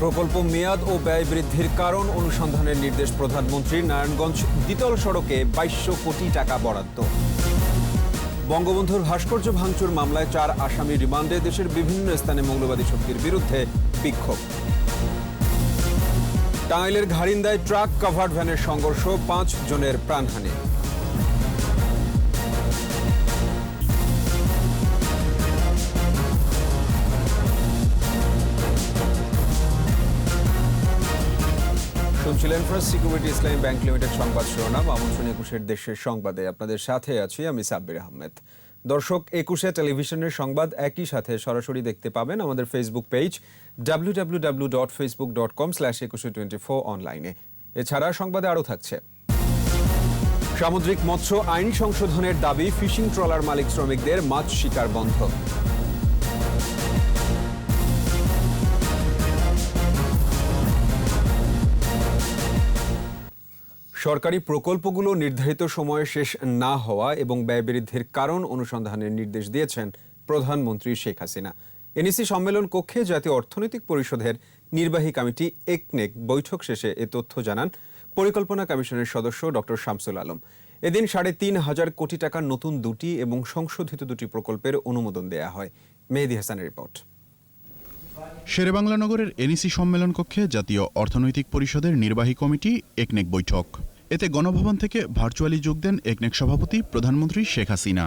প্রকল্প মেয়াদ ও ব্যয় বৃদ্ধির কারণ অনুসন্ধানের নির্দেশ প্রধানমন্ত্রী নারায়ণগঞ্জ দ্বিতল সড়কে বাইশশো কোটি টাকা বরাদ্দ। বঙ্গবন্ধুর ভাস্কর্য ভাঙচুর মামলায় চার আসামি রিমান্ডে দেশের বিভিন্ন স্থানে মৌলবাদী শক্তির বিরুদ্ধে বিক্ষোভ। টাঙ্গাইলের ঘারিন্দায় ট্রাক কাভার্ড ভ্যানের সংঘর্ষ, পাঁচ জনের প্রাণহানি। শুনছিলেন first security Islami bank limited সংবাদ শিরোনাম, আমন্ত্রণ একুশের দেশের সংবাদে আপনাদের সাথে আছি আমি সাব্বির আহমেদ। দর্শক, একুশে টেলিভিশনের সংবাদ একই সাথে সরাসরি দেখতে পাবেন আমাদের Facebook page W W W dot Facebook dot com slash Ekushey twenty four অনলাইনে এছাড়া সংবাদে আরও থাকছে। সামুদ্রিক মৎস্য আইন সংশোধনের দাবি, ফিশিং ট্রলার মালিক শ্রমিকদের মাছ শিকার বন্ধ। সরকারি প্রকল্পগুলো নির্ধারিত সময়ে শেষ না হওয়া এবং ব্যয় বৃদ্ধির কারণ অনুসন্ধানের নির্দেশ দিয়েছেন প্রধানমন্ত্রী শেখ হাসিনা। এনইসি সম্মেলন কক্ষে জাতীয় অর্থনৈতিক পরিষদের নির্বাহী কমিটি একনেক বৈঠক শেষে এ তথ্য জানান পরিকল্পনা কমিশনের সদস্য ডক্টর শামসুল আলম। এদিন সাড়ে তিন হাজার কোটি টাকার নতুন দুটি এবং সংশোধিত দুটি প্রকল্পের অনুমোদন দেয়া হয়। মেহেদি হাসানের রিপোর্ট। শেরেবাংলা নগরের এনইসি সম্মেলন কক্ষে জাতীয় অর্থনৈতিক পরিষদের নির্বাহী কমিটি একনেক বৈঠক। এতে গণভবন থেকে ভার্চুয়ালি যোগ দেন একনেক সভাপতি প্রধানমন্ত্রী শেখ হাসিনা।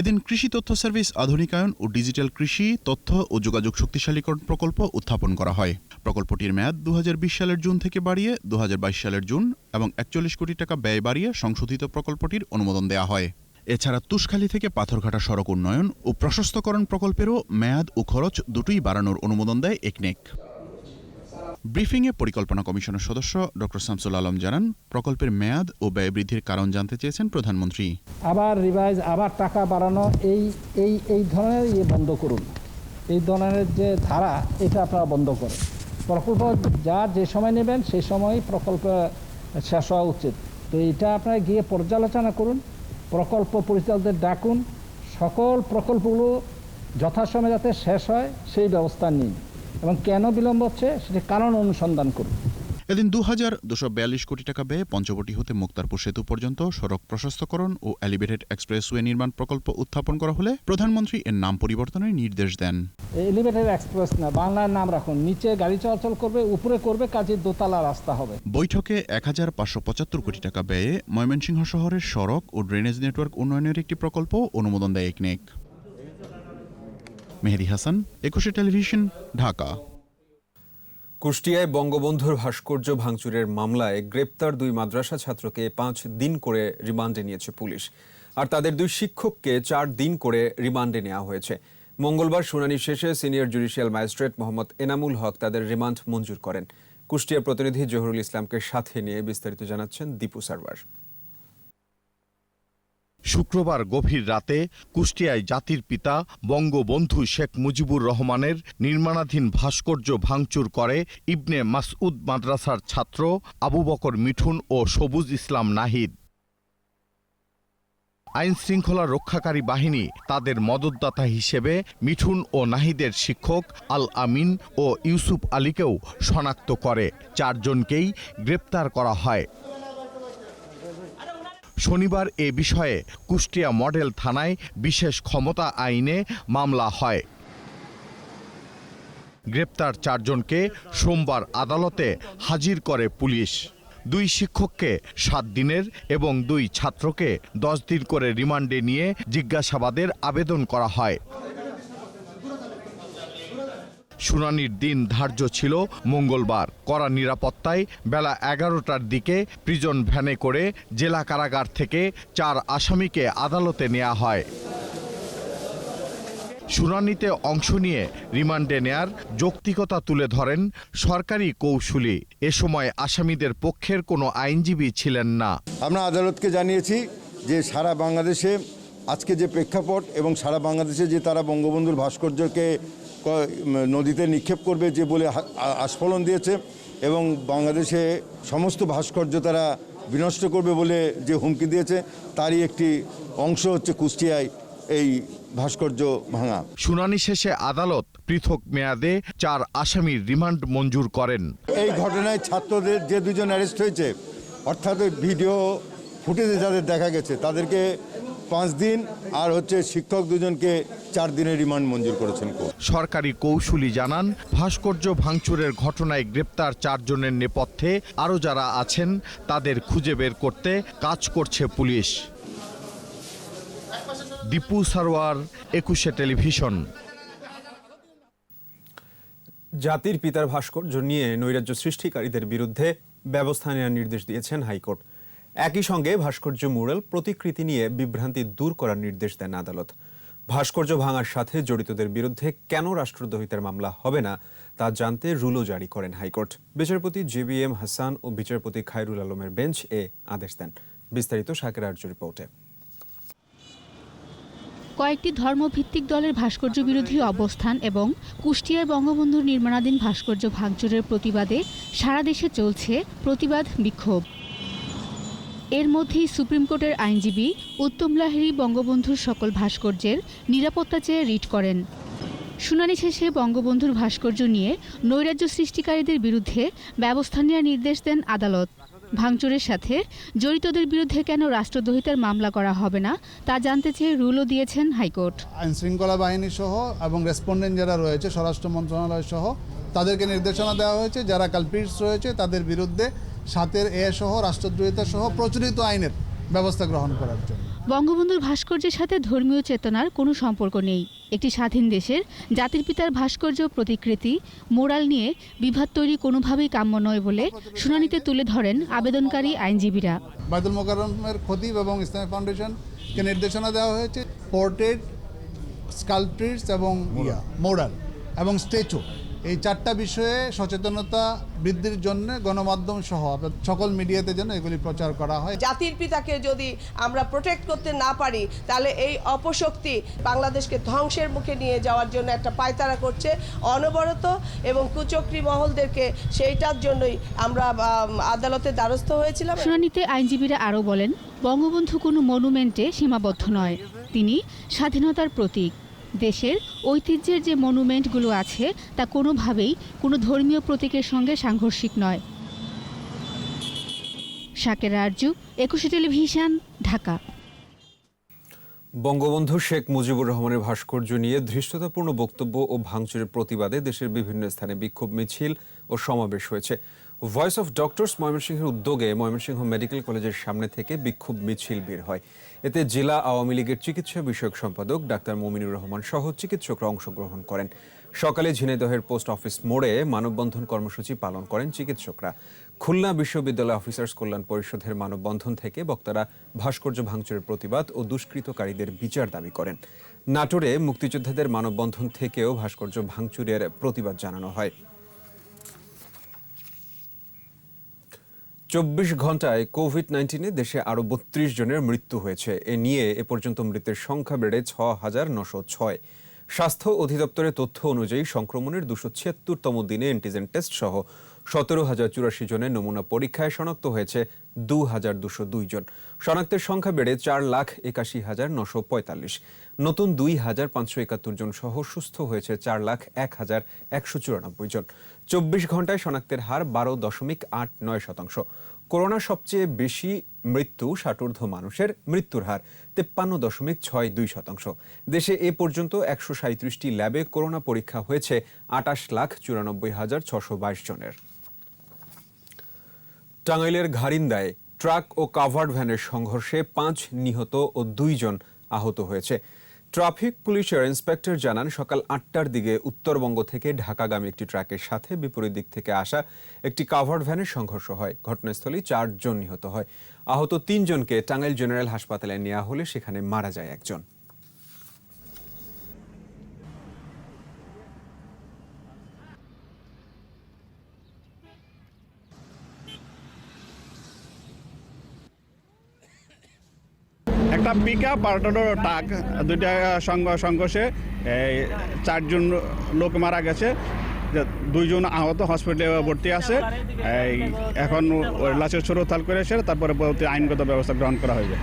এদিন কৃষি তথ্য সার্ভিস আধুনিকায়ন ও ডিজিটাল কৃষি, তথ্য ও যোগাযোগ শক্তিশালীকরণ প্রকল্প উত্থাপন করা হয়। প্রকল্পটির মেয়াদ দু হাজার বিশ সালের জুন থেকে বাড়িয়ে দুহাজার বাইশ সালের জুন এবং একচল্লিশ কোটি টাকা ব্যয় বাড়িয়ে সংশোধিত প্রকল্পটির অনুমোদন দেওয়া হয়। এছাড়া তুষখালী থেকে পাথরঘাটা সড়ক উন্নয়ন ও প্রশস্তকরণ প্রকল্পেরও মেয়াদ ও খরচ দুটোই বাড়ানোর অনুমোদন দেয় একনেক। ব্রিফিংয়ে পরিকল্পনা কমিশনের সদস্য ডক্টর শামসুল আলম জানান, প্রকল্পের মেয়াদ ও ব্যয় বৃদ্ধির কারণ জানতে চেয়েছেন প্রধানমন্ত্রী। আবার রিভাইজ আবার টাকা বাড়ানো, এই এই এই ধরনের ইয়ে বন্ধ করুন। এই ধরনের যে ধারা, এটা আপনারা বন্ধ করেন। প্রকল্প যা যে সময় নেবেন সেই সময়ই প্রকল্প শেষ হওয়া উচিত। তো এটা আপনারা গিয়ে পর্যালোচনা করুন। প্রকল্প পরিচালকদের ডাকুন। সকল প্রকল্পগুলো যথাসময়ে যাতে শেষ হয়, সেই ব্যবস্থা নিন। এবং কেন বিলম্ব হচ্ছে, সেটি কারণ অনুসন্ধান করুন। এদিন দু হাজার দুশো বিয়াল্লিশ কোটি টাকা ব্যয়ে পঞ্চবটি হতে মুক্তারপুর সেতু পর্যন্ত সড়ক প্রশস্তকরণ ও এলিভেটেড এক্সপ্রেসওয়ে নির্মাণ প্রকল্প উত্থাপন করা হলে প্রধানমন্ত্রী এর নাম পরিবর্তনের নির্দেশ দেন। এলিভেটেড এক্সপ্রেস না বাংলার নাম রাখুন। নিচে গাড়ি চলাচল করবে উপরে করবে কাজে দোতলা রাস্তা হবে। বৈঠকে এক হাজার পাঁচশো পঁচাত্তর কোটি টাকা ব্যয়ে ময়মনসিংহ শহরের সড়ক ও ড্রেনেজ নেটওয়ার্ক উন্নয়নের একটি প্রকল্প অনুমোদন দেয় একনেক মেহেদি হাসান একুশে টেলিভিশন ঢাকা। কুষ্টিয়ায় বঙ্গবন্ধুর ভাস্কর্য ভাঙচুরের মামলায় গ্রেপ্তার দুই মাদ্রাসা ছাত্রকে পাঁচ দিন করে রিমান্ডে নিয়েছে পুলিশ। আর তাদের দুই শিক্ষককে চার দিন করে রিমান্ডে নেওয়া হয়েছে। মঙ্গলবার শুনানি শেষে senior judicial magistrate Mohammad Enamul Haque তাদের রিমান্ড মঞ্জুর করেন। কুষ্টিয়ার প্রতিনিধি জহুরুল ইসলামকে সাথে নিয়ে বিস্তারিত জানাচ্ছেন দীপু সারওয়ার। শুক্রবার গভীর রাতে কুষ্টিয়ায় জাতির পিতা বঙ্গবন্ধু শেখ মুজিবুর রহমানের নির্মাণাধীন ভাস্কর্য ভাঙচুর করে ইবনে মাসউদ মাদ্রাসার ছাত্র আবু বকর মিঠুন ও সবুজ ইসলাম নাহিদ। আইন শৃঙ্খলা রক্ষাকারী বাহিনী তাদের মদতদাতা হিসেবে মিঠুন ও নাহিদের শিক্ষক আল আমিন ও ইউসুফ আলীকেও শনাক্ত করে। চারজনকেই গ্রেপ্তার করা হয়। শনিবার এ বিষয়ে কুষ্টিয়া মডেল থানায় বিশেষ ক্ষমতা আইনে মামলা হয়। গ্রেপ্তার চারজনকে সোমবার আদালতে হাজির করে পুলিশ। দুই শিক্ষককে সাত দিনের এবং দুই ছাত্রকে দশ দিন করে রিমান্ডে নিয়ে জিজ্ঞাসাবাদের আবেদন করা হয়। শুনানির দিন ধার্য ছিল মঙ্গলবার। কড়া নিরাপত্তায় বেলা এগারোটার দিকে প্রিজন ভ্যানে করে জেলা কারাগার থেকে চার আসামিকে আদালতে নেওয়া হয়। শুনানিতে অংশ নিয়ে রিমান্ডে নেয়ার যৌক্তিকতা তুলে ধরেন সরকারি কৌশলী এ সময় আসামিদের পক্ষের কোনো আইনজীবী ছিলেন না। আমরা আদালতকে জানিয়েছি যে সারা বাংলাদেশে আজকে যে প্রেক্ষাপট এবং সারা বাংলাদেশে যে তারা বঙ্গবন্ধুর ভাস্কর্যকে নদীতে নিক্ষেপ করবে যে বলে আস্ফলন দিয়েছে এবং বাংলাদেশে সমস্ত ভাস্কর্য তারা বিনষ্ট করবে বলে যে হুমকি দিয়েছে তারই একটি অংশ হচ্ছে কুষ্টিয়ায় এই ভাস্কর্য ভাঙা। শুনানি শেষে আদালত পৃথক মেয়াদে চার আসামির রিমান্ড মঞ্জুর করেন। এই ঘটনায় ছাত্রদের যে দুজন অ্যারেস্ট হয়েছে অর্থাৎ ভিডিও ফুটেজে যাদের দেখা গেছে তাদেরকে পাঁচ দিন আর হচ্ছে শিক্ষক দুজনকে চার দিনের রিমান্ড মঞ্জুর করেছেন সরকারি কৌশলী জানান ভাস্কর্য ভাঙচুরের ঘটনায় গ্রেপ্তার চারজনের নেপথ্যে আরও যারা আছেন তাদের খুঁজে বের করতে কাজ করছে পুলিশ। দীপু সারোয়ার একুশে টেলিভিশন। জাতির পিতার ভাস্কর্য নিয়ে নৈরাজ্য সৃষ্টিকারীদের বিরুদ্ধে ব্যবস্থা নেওয়ার নির্দেশ দিয়েছেন হাইকোর্ট। একই সঙ্গে ভাস্কর্য মুরাল প্রতিকৃতি নিয়ে বিভ্রান্তি দূর করার নির্দেশ দেন আদালত। ভাস্কর্য ভাঙার সাথে জড়িতদের বিরুদ্ধে কেন রাষ্ট্রদ্রোহিতার মামলা হবে না, তা জানতে রুলও জারি করেন হাইকোর্ট। বিচারপতি জে বি এম হাসান ও বিচারপতি খায়রুল আলমের বেঞ্চ এ আদেশ দেন। বিস্তারিত শাকের আর্য রিপোর্টে। কয়েকটি ধর্মভিত্তিক দলের ভাস্কর্য বিরোধী অবস্থান এবং কুষ্টিয়ায় বঙ্গবন্ধুর নির্মাণাধীন ভাস্কর্য ভাঙচুরের প্রতিবাদে সারা দেশে চলছে প্রতিবাদ বিক্ষোভ। এর মধ্যেই সুপ্রিম কোর্টের আইনজীবী উত্তম লাহিড়ী বঙ্গবন্ধুর সকল ভাস্কর্যের নিরাপত্তা চেয়ে রিট করেন। শুনানি শেষে বঙ্গবন্ধুর ভাস্কর্য নিয়ে নৈরাজ্য সৃষ্টিকারীদের বিরুদ্ধে ব্যবস্থা নেওয়ার নির্দেশ দেন আদালত। ভাঙচুরের সাথে জড়িতদের বিরুদ্ধে কেন রাষ্ট্রদ্রোহিতার মামলা করা হবে না, তা জানতে চেয়ে রুলও দিয়েছেন হাইকোর্ট। আইন শৃঙ্খলা বাহিনী সহ এবং রেসপন্ডেন্ট যারা রয়েছে, স্বরাষ্ট্র মন্ত্রণালয় সহ, তাদেরকে নির্দেশনা দেওয়া হয়েছে। যারা কালপিটস রয়েছে, তাদের বিরুদ্ধে সাতের এ সহ রাষ্ট্রদ্রোহিতা সহ প্রচলিত আইনের ব্যবস্থা গ্রহণ করার জন্য। বঙ্গবন্ধুর ভাস্কর্যের সাথে ধর্মীয় চেতনার কোনো সম্পর্ক নেই। একটি স্বাধীন দেশের জাতির পিতার ভাস্কর্য প্রতিকৃতি মোরাল নিয়ে বিভাদ তৈরি কোনোভাবেই কাম্য নয় বলে শুনানিতে তুলে ধরেন আবেদনকারী আইনজীবীরা। বাইতুল মোকাররমের খতিব এবং ইসলামী ফাউন্ডেশনকে নির্দেশনা দেওয়া হয়েছে পোর্ট্রেট স্কাল্পট্রিস এবং মোরাল এবং স্ট্যাচু। এই চারটা বিষয়ে সচেতনতা বৃদ্ধির জন্য গণমাধ্যম সহ সকল মিডিয়াতে যেন এগুলি প্রচার করা হয়। জাতির পিতাকে যদি আমরা প্রোটেক্ট করতে না পারি তাহলে এই অপশক্তি বাংলাদেশকে ধ্বংসের মুখে নিয়ে যাওয়ার জন্য একটা পায়তারা করছে। অনবরত এবং কুচক্রী মহলদেরকে সেইটার জন্যই আমরা আম, আদালতে দ্বারস্থ হয়েছিলাম। শুনানিতে আইনজীবীরা আরও বলেন বঙ্গবন্ধু কোনো মনুমেন্টে সীমাবদ্ধ নয়। তিনি স্বাধীনতার প্রতীক। দেশের ঐতিহ্যের যে মনুমেন্টগুলো আছে, তা কোনোভাবেই কোনো ধর্মীয় প্রতীকের সঙ্গে সাংঘর্ষিক নয়। শাকের আরজু, একুশে টেলিভিশন, ঢাকা। বঙ্গবন্ধু শেখ মুজিবুর রহমানের ভাস্কর্য নিয়ে ধৃষ্টতাপূর্ণ বক্তব্য ও ভাঙচুরের প্রতিবাদে দেশের বিভিন্ন স্থানে বিক্ষোভ মিছিল ও সমাবেশ হয়েছে। ভয়েস অফ ডক্টরস ময়মনসিংহের উদ্যোগে ময়মনসিংহ মেডিকেল কলেজের সামনে থেকে বিক্ষোভ মিছিল বের হয়। এতে জেলা আওয়ামী লীগের চিকিৎসা বিষয়ক সম্পাদক ডাক্তার মমিনুর রহমান সহ চিকিৎসকরা অংশগ্রহণ করেন। সকালে ঝিনাইদহের পোস্ট অফিস মোড়ে মানববন্ধন কর্মসূচি পালন করেন চিকিৎসকরা। খুলনা বিশ্ববিদ্যালয় অফিসার্স কল্যাণ পরিষদের মানববন্ধন থেকে বক্তারা ভাস্কর্য ভাঙচুরের প্রতিবাদ ও দুষ্কৃতকারীদের বিচার দাবি করেন। নাটোরে মুক্তিযোদ্ধাদের মানববন্ধন থেকেও ভাস্কর্য ভাঙচুরের প্রতিবাদ জানানো হয়। চব্বিশ ঘন্টায় কোভিড নাইন্টিনে দেশে আরও বত্রিশ জনের মৃত্যু হয়েছে। এ নিয়ে এ পর্যন্ত মৃতের সংখ্যা বেড়ে ছ হাজার নশো ছয়। স্বাস্থ্য অধিদপ্তরের তথ্য অনুযায়ী সংক্রমণের দুশো ছিয়াত্তরতম দিনে অ্যান্টিজেন টেস্ট সহ সতেরো হাজার চুরাশি জনের নমুনা পরীক্ষায় শনাক্ত হয়েছে দু হাজার দুশো দুই জন। শনাক্তের সংখ্যা বেড়ে চার লাখ একাশি হাজার নশো পঁয়তাল্লিশ। নতুন দুই হাজার পাঁচশো একাত্তর জন সহ সুস্থ হয়েছে চার লাখ এক হাজার একশো চুরানব্বই জন। চব্বিশ ঘন্টায় শনাক্তের হার বারো দশমিক আট নয় শতাংশ। করোনা সবচেয়ে বেশি মৃত্যু ষাটোর্ধ মানুষের মৃত্যুর হার, তেপ্পান্ন দশমিক ছয় দুই শতাংশ। দেশে এ পর্যন্ত একশো সাঁত্রিশটি ল্যাবে করোনা পরীক্ষা হয়েছে আটাশ লাখ চুরানব্বই হাজার ছশো বাইশ জনের। টাঙ্গাইলের ঘারিন্দায় ট্রাক ও কাভার্ড ভ্যানের সংঘর্ষে পাঁচ নিহত ও দুইজন আহত হয়েছে। ট্রাফিক পুলিশের ইন্সপেক্টর জানান, সকাল আটটার দিকে উত্তরবঙ্গ থেকে ঢাকাগামী একটি ট্রাকের সাথে বিপরীত দিক থেকে আসা একটি কাভার্ড ভ্যানের সংঘর্ষ হয়। ঘটনাস্থলেই চারজন নিহত হয়। আহত তিনজনকে টাঙ্গাইল জেনারেল হাসপাতালে নেওয়া হলে সেখানে মারা যায় একজন একটা পিক আপ আর ট্রাক দুইটা সংঘ- সংঘর্ষে চারজন লোক মারা গেছে। দুইজন আহত হসপিটালে ভর্তি আছে। এখন লাশের সরুতাল করেছে তারপরে পরবর্তী আইনগত ব্যবস্থা গ্রহণ করা হয়েছে।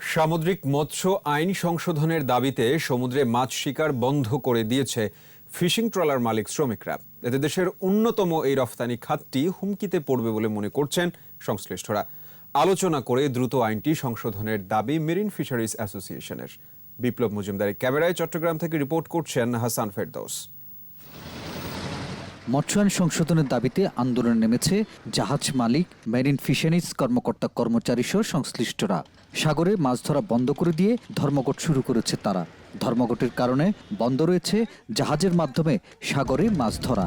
সামুদ্রিক মৎস্য আইন সংশোধনের দাবিতে সমুদ্রে মাছ শিকার বন্ধ করে দিয়েছে ফিশিং ট্রলার মালিক শ্রমিকরা। এতে দেশের অন্যতম এই রফতানি খাতটি হুমকিতে পড়বে বলে মনে করছেন সংশ্লিষ্টরা। আলোচনা করে দ্রুত আইনটি সংশোধনের দাবি মেরিন ফিশারিজ অ্যাসোসিয়েশনের। বিপ্লব মজুমদারের ক্যামেরায় চট্টগ্রাম থেকে রিপোর্ট করছেন হাসান ফেরদৌস। মৎস্যায়ন সংশোধনের দাবিতে আন্দোলনে নেমেছে জাহাজ মালিক, মেরিন ফিশারিজ কর্মকর্তা কর্মচারী সহ সংশ্লিষ্টরা। সাগরে মাছ ধরা বন্ধ করে দিয়ে ধর্মঘট শুরু করেছে তারা। ধর্মঘটের কারণে বন্ধ রয়েছে জাহাজের মাধ্যমে সাগরে মাছ ধরা।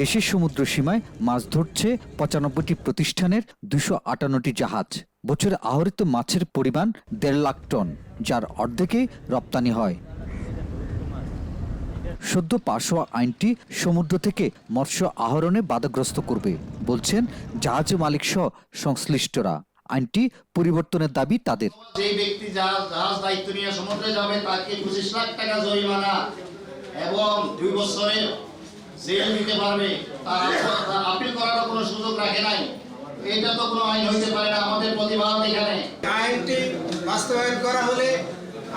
দেশের সমুদ্র সীমায় মাছ ধরছে পঁচানব্বইটি প্রতিষ্ঠানের দুশো আটান্নটি জাহাজ। বছরে আহরিত মাছের পরিমাণ দেড় লাখ টন, যার অর্ধেকই রপ্তানি হয়। সদ্য পাশ হওয়া আইনটি সমুদ্র থেকে মৎস্য আহরণে বাধাগ্রস্ত করবে, বলছেন জাহাজ মালিক সহ সংশ্লিষ্টরা। আইনটি পরিবর্তনের দাবি তাদের। যে ব্যক্তি জাহাজ দায়িত্ব নিয়ে সমুদ্রে যাবে, তাকে পঁচিশ লাখ টাকা জরিমানা এবং দুই বছরের জেল দিতে পারবে তার আপিল করারও কোনো সুযোগ রাখে নাই। এটা তো কোনো আইন হইতে পারে না আমাদের প্রতিবাদ এখানে। আইনটি বাস্তবায়ন করা হলে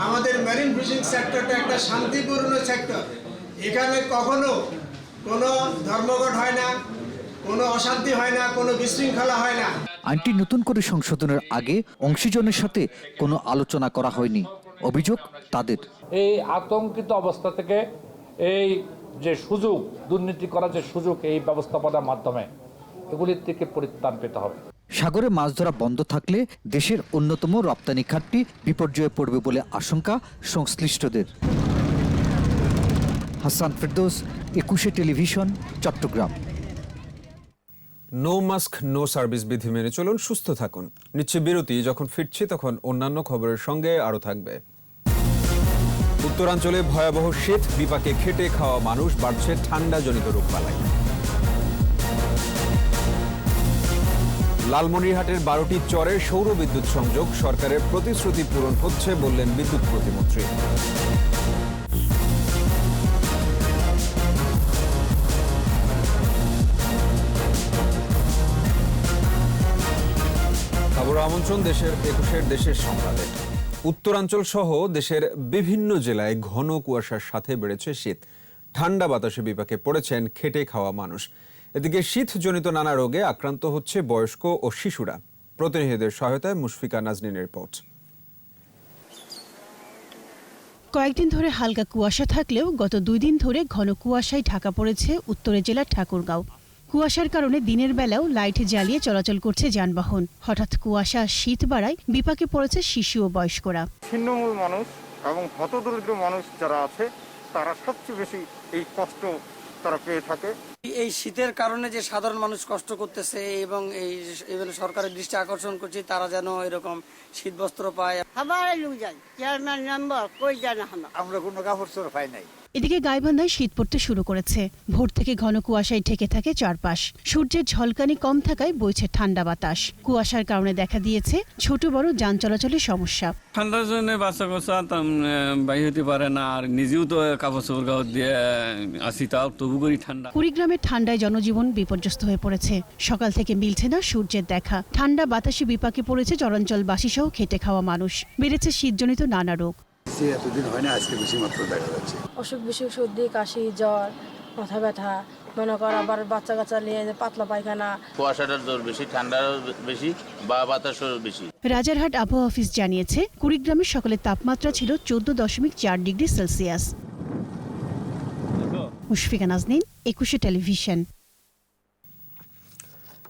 আমাদের মেরিন ফিশিং সেক্টরটা একটা শান্তিপূর্ণ সেক্টর এখানে কখনো কোনো ধর্মঘট হয় না কোনো অশান্তি হয় না কোনো বিশৃঙ্খলা হয় না। আইনটি নতুন করে সংশোধনের আগে অংশীজনের সাথে কোনো আলোচনা করা হয়নি। অভিযোগ তাদের। এই আতঙ্কিত অবস্থা থেকে এই যে সুযোগ দুর্নীতি করার যে সুযোগ এই ব্যবস্থাপনার মাধ্যমে এগুলির থেকে পরিত্রাণ পেতে হবে। সাগরে মাছ ধরা বন্ধ থাকলে দেশের অন্যতম রপ্তানি খাতটি বিপর্যয়ে পড়বে বলে আশঙ্কা সংশ্লিষ্টদের। Hasan Ferdous Ekushey television Chattogram. No mask no service বিধি মেনে চলুন সুস্থ থাকুন। নিচ্ছে বিরতি যখন ফিরছি তখন অন্যান্য খবরের সঙ্গে আরও থাকবে। উত্তরাঞ্চলে ভয়াবহ শীত, বিপাকে খেটে খাওয়া মানুষ, বাড়ছে ঠান্ডাজনিত রোগবালাই। লালমনিরহাটের বারোটি চরে সৌর বিদ্যুৎ সংযোগ, সরকারের প্রতিশ্রুতি পূরণ হচ্ছে বললেন বিদ্যুৎ প্রতিমন্ত্রী। খবর আমন্ত্রণ দেশের একুশের দেশের সংবাদে। উত্তরাঞ্চল সহ দেশের বিভিন্ন জেলায় ঘন কুয়াশার সাথে বেড়েছে শীত। ঠান্ডা বাতাসে বিপাকে পড়েছেন খেটে খাওয়া মানুষ। এদিকে শীতজনিত নানা রোগে আক্রান্ত হচ্ছে বয়স্ক ও শিশুরা। প্রতিনিধিদের সহায়তায় মুশফিকা নাজনীনের রিপোর্ট। কয়েকদিন ধরে হালকা কুয়াশা থাকলেও গত দুই দিন ধরে ঘন কুয়াশায় ঢাকা পড়েছে উত্তরে জেলার ঠাকুরগাঁও। কুয়াশার কারণে দিনের বেলাও লাইট জ্বালিয়ে চলাচল করছে যানবাহন। হঠাৎ কুয়াশা শীত বাড়ায় বিপাকে পড়েছে শিশু ও বয়স্করা। ছিন্নমূল মানুষ এবং হতদরিদ্র মানুষ যারা আছে তারা সবচেয়ে বেশি এই কষ্ট তারা পেয়ে থাকে। এই শীতের কারণে যে সাধারণ মানুষ কষ্ট করতেছে এবং এই এবার সরকারের দৃষ্টি আকর্ষণ করছে তারা যেন এরকম শীত বস্ত্র পায়। আমার চেয়ারম্যান কই কোনো কাপড় চোর পাই নাই। এদিকে গাইবান্ধায় শীত পড়তে শুরু করেছে। ভোর থেকে ঘন কুয়াশায় ঢেকে থাকে চারপাশ। সূর্যের ঝলকানি কম থাকায় বইছে ঠান্ডা বাতাস। কুয়াশার কারণে দেখা দিয়েছে ছোট বড় যান চলাচলের সমস্যা। ঠান্ডার জন্য বাচ্চা কাচ্চা বাই হতে পারে না আর নিজেও তো কাপড় চোপড় গাও দিয়ে আসি তাও তবু করি ঠান্ডা। কুড়িগ্রামের ঠান্ডায় জনজীবন বিপর্যস্ত হয়ে পড়েছে। সকাল থেকে মিলছে না সূর্যের দেখা। ঠান্ডা বাতাসে বিপাকে পড়েছে চরাঞ্চলবাসী সহ খেটে খাওয়া মানুষ। বেড়েছে শীতজনিত নানা রোগ। এতদিন হয় না আজকে বেশি মাত্র দেখা যাচ্ছে। অসুখ বিসুখ সর্দি কাশি জ্বর মাথা ব্যথা মনে কর আবার বাচ্চা কাচ্চা নিয়ে পাতলা পায়খানা। কুয়াশাটার জোর বেশি ঠান্ডারও বেশি বা বাতাসও বেশি। রাজারহাট আবহাওয়া অফিস জানিয়েছে কুড়িগ্রামের সকালের তাপমাত্রা ছিল চোদ্দ দশমিক চার ডিগ্রি সেলসিয়াস। মুশফিকা নাজনীন একুশে টেলিভিশন।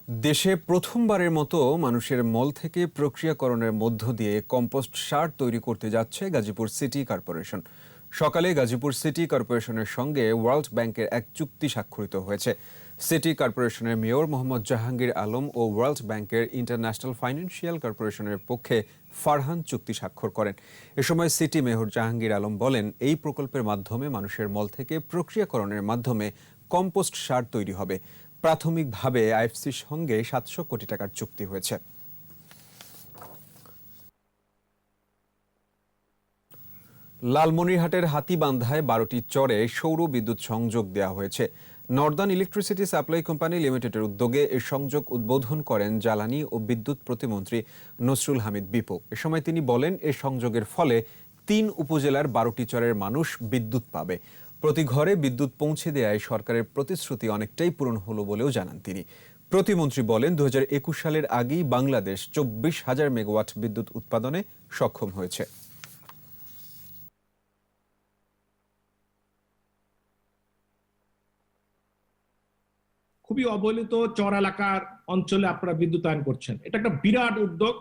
দেশে প্রথমবারের মতো মানুষের মল থেকে প্রক্রিয়াকরণের মধ্য দিয়ে কম্পোস্ট সার তৈরি করতে যাচ্ছে গাজীপুর সিটি কর্পোরেশন। সকালে গাজীপুর সিটি কর্পোরেশনের সঙ্গে ওয়ার্ল্ড ব্যাংকের এক চুক্তি স্বাক্ষরিত হয়েছে। সিটি কর্পোরেশনের মেয়র মোহাম্মদ জাহাঙ্গীর আলম ও ওয়ার্ল্ড ব্যাংকের ইন্টারন্যাশনাল ফাইন্যান্সিয়াল কর্পোরেশনের পক্ষে ফারহান চুক্তি স্বাক্ষর করেন। এ সময় সিটি মেয়র জাহাঙ্গীর আলম বলেন, এই প্রকল্পের মাধ্যমে মানুষের মল থেকে প্রক্রিয়াকরণের মাধ্যমে কম্পোস্ট সার তৈরি হবে। প্রাথমিকভাবে আইএফসির সঙ্গে সাতশো কোটি টাকার চুক্তি হয়েছে। লালমনিরহাটের হাতিবান্ধায় বারোটি চরে সৌর বিদ্যুৎ সংযোগ দেওয়া হয়েছে। নর্দার্ন ইলেকট্রিসিটি সাপ্লাই কোম্পানি লিমিটেডের উদ্যোগে এ সংযোগ উদ্বোধন করেন জ্বালানি ও বিদ্যুৎ প্রতিমন্ত্রী নসরুল হামিদ বিপো। এ সময় তিনি বলেন, এ সংযোগের ফলে তিন উপজেলার বারোটি চরের মানুষ বিদ্যুৎ পাবে। প্রতি ঘরে বিদ্যুৎ পৌঁছে দেওয়ায় সরকারের প্রতিশ্রুতি অনেকটাই পূরণ হলো বলেও জানান তিনি। প্রতিমন্ত্রী বলেন দু সালের আগেই বাংলাদেশ চব্বিশ হাজার মেগাওয়াট বিদ্যুৎ উৎপাদনে সক্ষম হয়েছে। খুবই অবহেলিত চর এলাকার অঞ্চলে আপনারা বিদ্যুতায়ন করছেন। এটা একটা বিরাট উদ্যোগ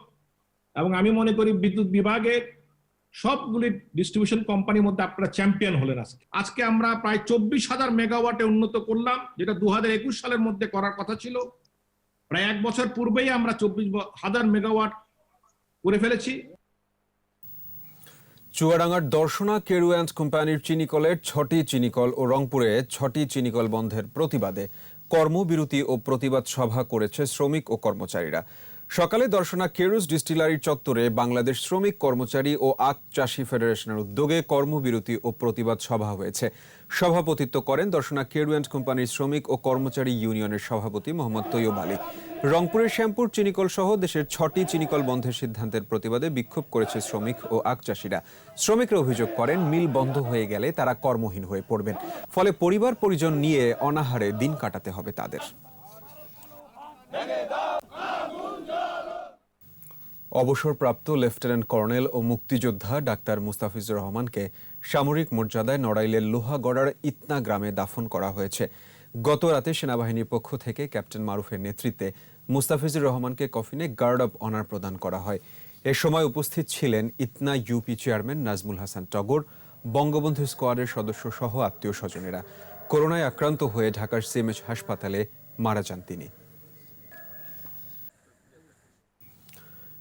এবং আমি মনে করি বিদ্যুৎ বিভাগের সবগুলি ডিস্ট্রিবিউশন কোম্পানির মধ্যে আপনারা চ্যাম্পিয়ন হলেন আজকে। আজকে আমরা প্রায় চব্বিশ হাজার মেগাওয়াটে উন্নত করলাম, যেটা দু সালের মধ্যে করার কথা ছিল। প্রায় এক বছর পূর্বেই আমরা চব্বিশ হাজার মেগাওয়াট করে ফেলেছি। চুয়াডাঙ্গার দর্শনা কেরু অ্যান্ড কোম্পানির চিনিকলের ছটি চিনিকল ও রংপুরে ছটি চিনিকল বন্ধের প্রতিবাদে কর্মবিরতি ও প্রতিবাদ সভা করেছে শ্রমিক ও কর্মচারীরা। সকালে দর্শনা কেরুস ডিস্টিলারির চত্বরে বাংলাদেশ শ্রমিক কর্মচারী ও আখ চাষী ফেডারেশনের উদ্যোগে কর্মবিরতি ও প্রতিবাদ সভা হয়েছে। সভাপতিত্ব করেন দর্শনা কেরু অ্যান্ড কোম্পানির শ্রমিক ও কর্মচারী ইউনিয়নের সভাপতি মোহাম্মদ তৈয়ব আলী। রংপুরের শ্যামপুর চিনিকল সহ দেশের ছটি চিনিকল বন্ধের সিদ্ধান্তের প্রতিবাদে বিক্ষোভ করেছে শ্রমিক ও আখ চাষিরা। শ্রমিকরা অভিযোগ করেন, মিল বন্ধ হয়ে গেলে তারা কর্মহীন হয়ে পড়বেন। ফলে পরিবার পরিজন নিয়ে অনাহারে দিন কাটাতে হবে তাদের। অবসরপ্রাপ্ত লেফটেন্যান্ট কর্নেল ও মুক্তিযোদ্ধা ডাক্তার মুস্তাফিজুর রহমানকে সামরিক মর্যাদায় নড়াইলের লোহাগড়ার ইতনা গ্রামে দাফন করা হয়েছে। গত রাতে সেনাবাহিনীর পক্ষ থেকে ক্যাপ্টেন মারুফের নেতৃত্বে মুস্তাফিজুর রহমানকে কফিনে গার্ড অব অনার প্রদান করা হয়। এ সময় উপস্থিত ছিলেন ইতনা ইউপি চেয়ারম্যান নাজমুল হাসান টগর, বঙ্গবন্ধু স্কোয়াডের সদস্য সহ আত্মীয় স্বজনেরা। করোনায় আক্রান্ত হয়ে ঢাকার সিএমএইচ হাসপাতালে মারা যান তিনি।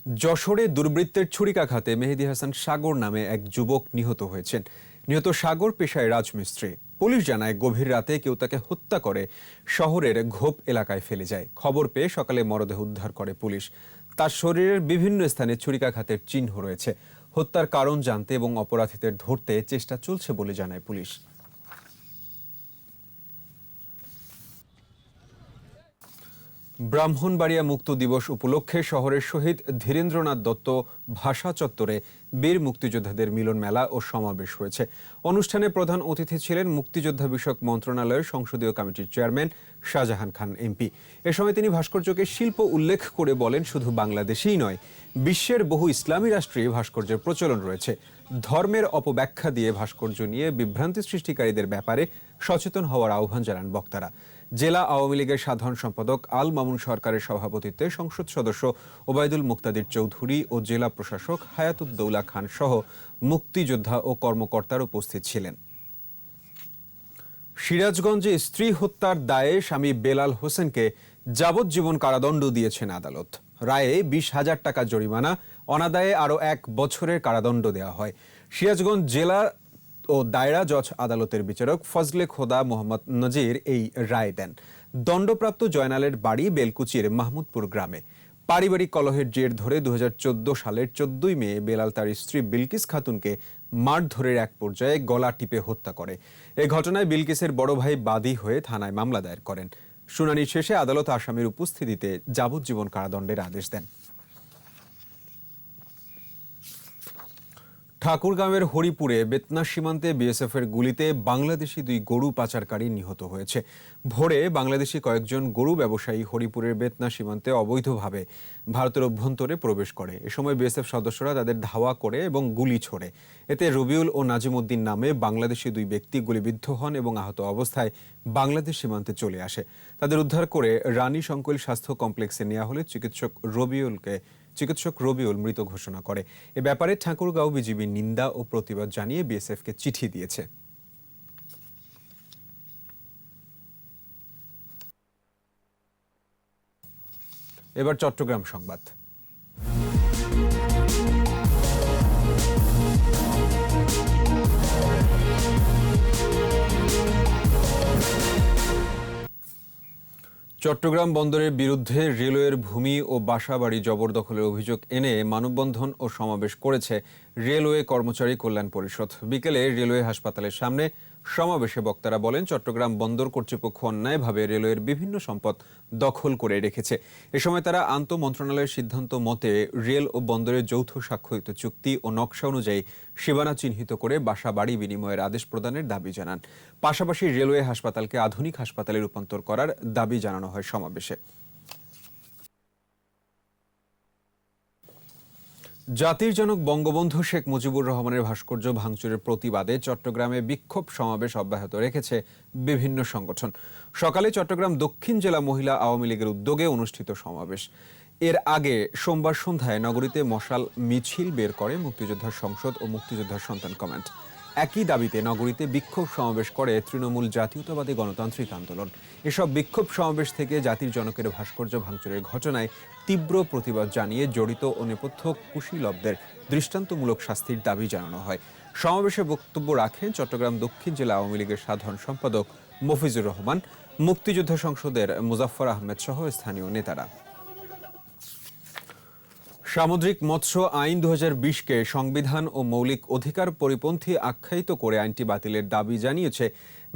যশোরে দুর্বৃত্তের ছুরিকাঘাতে মেহেদি হাসান সাগর নামে এক যুবক নিহত হয়েছেন। নিহত সাগর পেশায় রাজমিস্ত্রি। পুলিশ জানায়, গভীর রাতে কেউ তাকে হত্যা করে শহরের ঘোপ এলাকায় ফেলে যায়। খবর পেয়ে সকালে মরদেহ উদ্ধার করে পুলিশ। তার শরীরের বিভিন্ন স্থানে ছুরিকাঘাতের চিহ্ন রয়েছে। হত্যার কারণ জানতে এবং অপরাধীদের ধরতে চেষ্টা চলছে বলে জানায় পুলিশ। ব্রাহ্মণবাড়িয়া মুক্ত দিবস উপলক্ষে শহরের শহীদ ধীরেন্দ্রনাথ দত্ত ভাষা চত্বরে বীর মুক্তিযোদ্ধাদের মিলন মেলা ও সমাবেশ হয়েছে। অনুষ্ঠানে প্রধান অতিথি ছিলেন মুক্তিযোদ্ধা বিষয়ক মন্ত্রণালয়ের সংসদীয় কমিটির চেয়ারম্যান শাহজাহান খান, এমপি। এ সময় তিনি ভাস্কর্যকে শিল্প উল্লেখ করে বলেন, শুধু বাংলাদেশেই নয়, বিশ্বের বহু ইসলামী রাষ্ট্রে ভাস্কর্যের প্রচলন রয়েছে। ধর্মের অপব্যাখ্যা দিয়ে ভাস্কর্য নিয়ে বিভ্রান্তি সৃষ্টিকারীদের ব্যাপারে সচেতন হওয়ার আহ্বান জানান বক্তারা। জেলা আওয়ামী লীগের সাধারণ সম্পাদক আল মামুন সরকারের সভাপতিত্বে সংসদ সদস্য ওবায়দুল মুক্তাদির চৌধুরী ও জেলা প্রশাসক হায়াতুদ্দৌলা খান সহ মুক্তিযোদ্ধা ও কর্মকর্তার উপস্থিত ছিলেন। সিরাজগঞ্জে স্ত্রী হত্যার দায়ে স্বামী বেলাল হোসেনকে যাবজ্জীবন কারাদণ্ড দিয়েছেন আদালত। রায়ে বিশ হাজার টাকা জরিমানা, অনাদায়ে আরও এক বছরের কারাদণ্ড দেওয়া হয়। সিরাজগঞ্জ জেলা ও দায়রা জজ আদালতের বিচারক ফজলে খোদা মোহাম্মদ নজির এই রায় দেন। দণ্ডপ্রাপ্ত জয়নালের বাড়ি বেলকুচির মাহমুদপুর গ্রামে। পারিবারিক কলহের জের ধরে দু হাজার চোদ্দ সালের চোদ্দই মে বেলাল তার স্ত্রী বিলকিস খাতুনকে মারধরের এক পর্যায়ে গলা টিপে হত্যা করে। এ ঘটনায় বিলকিসের বড় ভাই বাদী হয়ে থানায় মামলা দায়ের করেন। শুনানি শেষে আদালত আসামির উপস্থিতিতে যাবজ্জীবন কারাদণ্ডের আদেশ দেন। ঠাকুরগাঁওয়ের হরিপুরে বেতনা সীমান্তে বিএসএফের গুলিতে বাংলাদেশি দুই গরু পাচারকারী নিহত হয়েছে। ভোরে বাংলাদেশি কয়েকজন গরু ব্যবসায়ী হরিপুরের বেতনা সীমান্তে অবৈধভাবে ভারতের অভ্যন্তরে প্রবেশ করে। এ সময় বিএসএফ সদস্যরা তাদের ধাওয়া করে এবং গুলি ছোড়ে। এতে রবিউল ও নাজিমুদ্দিন নামে বাংলাদেশি দুই ব্যক্তি গুলিবিদ্ধ হন এবং আহত অবস্থায় বাংলাদেশ সীমান্তে চলে আসে। তাদের উদ্ধার করে রানী সংকুল স্বাস্থ্য কমপ্লেক্সে নেওয়া হলে চিকিৎসক রবিউলকে চিকিৎসক রবিউল মৃত ঘোষণা করে। এ ব্যাপারে ঠাকুরগাঁও বিজিবির নিন্দা ও প্রতিবাদ জানিয়ে বিএসএফকে চিঠি দিয়েছে। এবার চট্টগ্রাম সংবাদ। চট্টগ্রাম বন্দরের বিরুদ্ধে রেলওয়ের ভূমি ও বাসাবাড়ি জবরদখলের অভিযোগ এনে মানববন্ধন ও সমাবেশ করেছে রেলওয়ে কর্মচারী কল্যাণ পরিষদ। বিকেলে রেলওয়ে হাসপাতালের সামনে সমাবেশে বক্তারা বলেন, চট্টগ্রাম বন্দর কর্তৃপক্ষ অন্যায়ভাবে রেলওয়ের বিভিন্ন সম্পদ দখল করে রেখেছে। এ সময় তারা আন্ত মন্ত্রণালয়ের সিদ্ধান্ত মতে রেল ও বন্দরের যৌথ স্বাক্ষরিত চুক্তি ও নকশা অনুযায়ী সীমানা চিহ্নিত করে বাসা বাড়ি বিনিময়ের আদেশ প্রদানের দাবি জানান। পাশাপাশি রেলওয়ে হাসপাতালকে আধুনিক হাসপাতালে রূপান্তর করার দাবি জানানো হয় সমাবেশে। জাতির জনক বঙ্গবন্ধু শেখ মুজিবুর রহমানের ভাস্কর্য ভাঙচুরের প্রতিবাদে চট্টগ্রামে বিক্ষোভ সমাবেশ অব্যাহত রেখেছে বিভিন্ন সংগঠন। সকালে চট্টগ্রাম দক্ষিণ জেলা মহিলা আওয়ামী লীগের উদ্যোগে অনুষ্ঠিত সমাবেশ। এর আগে সোমবার সন্ধ্যায় নগরীতে মশাল মিছিল বের করে মুক্তিযোদ্ধার সংসদ ও মুক্তিযোদ্ধার সন্তান কমান্ড। একই দাবিতে নগরীতে বিক্ষোভ সমাবেশ করে তৃণমূল জাতীয়তাবাদী গণতান্ত্রিক আন্দোলন। এসব বিক্ষোভ সমাবেশ থেকে জাতির জনকের ভাস্কর্য ভাঙচুরের ঘটনায় তীব্র প্রতিবাদ জানিয়ে জড়িত ও নেপথ্য কুশীলবদের দৃষ্টান্তমূলক শাস্তির দাবি জানানো হয়। সমাবেশে বক্তব্য রাখেন চট্টগ্রাম দক্ষিণ জেলা আওয়ামী লীগের সাধারণ সম্পাদক মফিজুর রহমান, মুক্তিযোদ্ধা সংসদের মুজাফফর আহমেদ সহ স্থানীয় নেতারা। সামুদ্রিক মৎস্য আইন দু কে সংবিধান ও মৌলিক অধিকার পরিপন্থী আখ্যায়িত করে আইনটি বাতিলের দাবি জানিয়েছে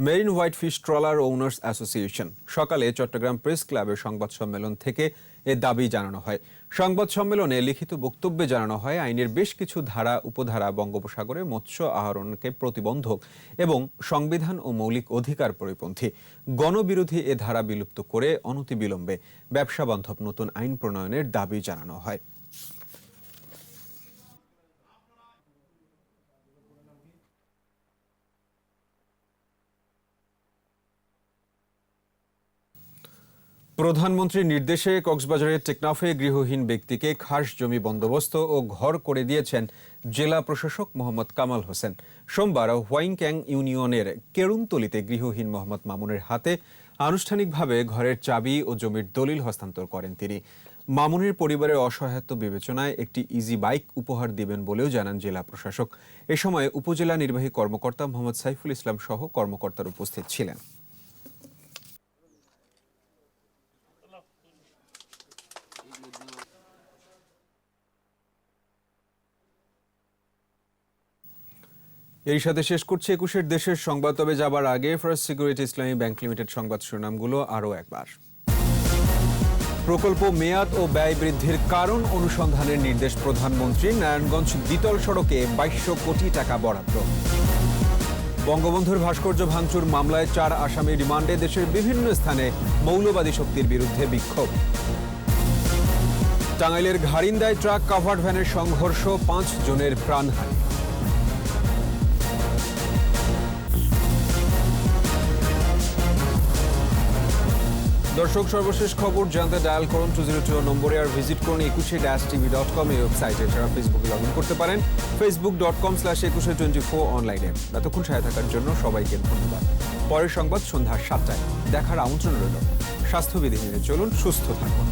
marine white fish trawler owners association. সকালে চট্টগ্রাম প্রেস ক্লাবের সংবাদ সম্মেলন থেকে এ দাবি জানানো হয়। সংবাদ সম্মেলনে লিখিত বক্তব্যে জানানো হয়, আইনের বেশ কিছু ধারা, উপধারা বঙ্গোপসাগরে মৎস্য আহরণকে প্রতিবন্ধক এবং সংবিধান ও মৌলিক অধিকার পরিপন্থী। গণবিরোধী এ ধারা বিলুপ্ত করে অনতিবিলম্বে। ব্যবসা বান্ধব নতুন আইন প্রণয়নের দাবি জানানো হয়। প্রধানমন্ত্রীর নির্দেশে কক্সবাজারের টেকনাফে গৃহহীন ব্যক্তিকে খাস জমি বন্দোবস্ত ও ঘর করে দিয়েছেন জেলা প্রশাসক মোহাম্মদ কামাল হোসেন। সোমবার হোয়াইংক্যাং ইউনিয়নের কেরুমতলিতে গৃহহীন মোহাম্মদ মামুনের হাতে আনুষ্ঠানিকভাবে ঘরের চাবি ও জমির দলিল হস্তান্তর করেন তিনি। মামুনের পরিবারের অসহায়ত্ব বিবেচনায় একটি ইজি বাইক উপহার দিবেন বলেও জানান জেলা প্রশাসক। এ সময় উপজেলা নির্বাহী কর্মকর্তা মোহাম্মদ সাইফুল ইসলাম সহ কর্মকর্তারা উপস্থিত ছিলেন। এই সাথে শেষ করছি একুশের দেশের সংবাদ, তবে যাবার আগে first security Islami bank limited সংবাদ শিরোনামগুলো আরও একবার। প্রকল্প মেয়াদ ও ব্যয় বৃদ্ধির কারণ অনুসন্ধানের নির্দেশ প্রধানমন্ত্রী নারায়ণগঞ্জ দ্বিতল সড়কে বাইশশো কোটি টাকা বরাদ্দ। বঙ্গবন্ধুর ভাস্কর্য ভাঙচুর মামলায় চার আসামি রিমান্ডে দেশের বিভিন্ন স্থানে মৌলবাদী শক্তির বিরুদ্ধে বিক্ষোভ। টাঙ্গাইলের ঘাড়িন্দায় ট্রাক কাভার্ড ভ্যানের সংঘর্ষ, পাঁচ জনের প্রাণহানি। দর্শক, সর্বশেষ খবর জানতে ডায়াল করুন টু জিরো টু নম্বরে আর ভিজিট করুন একুশে ড্যাশ টিভি ডট কম এই ওয়েবসাইটে এছাড়া ফেসবুকে লগ ইন করতে পারেন। Facebook dot com slash Ekushey twenty four অনলাইনে এতক্ষণ সাথে থাকার জন্য সবাইকে ধন্যবাদ। পরের সংবাদ সন্ধ্যা সাতটায়। দেখার আমন্ত্রণ রইল। স্বাস্থ্যবিধি মেনে চলুন, সুস্থ থাকুন।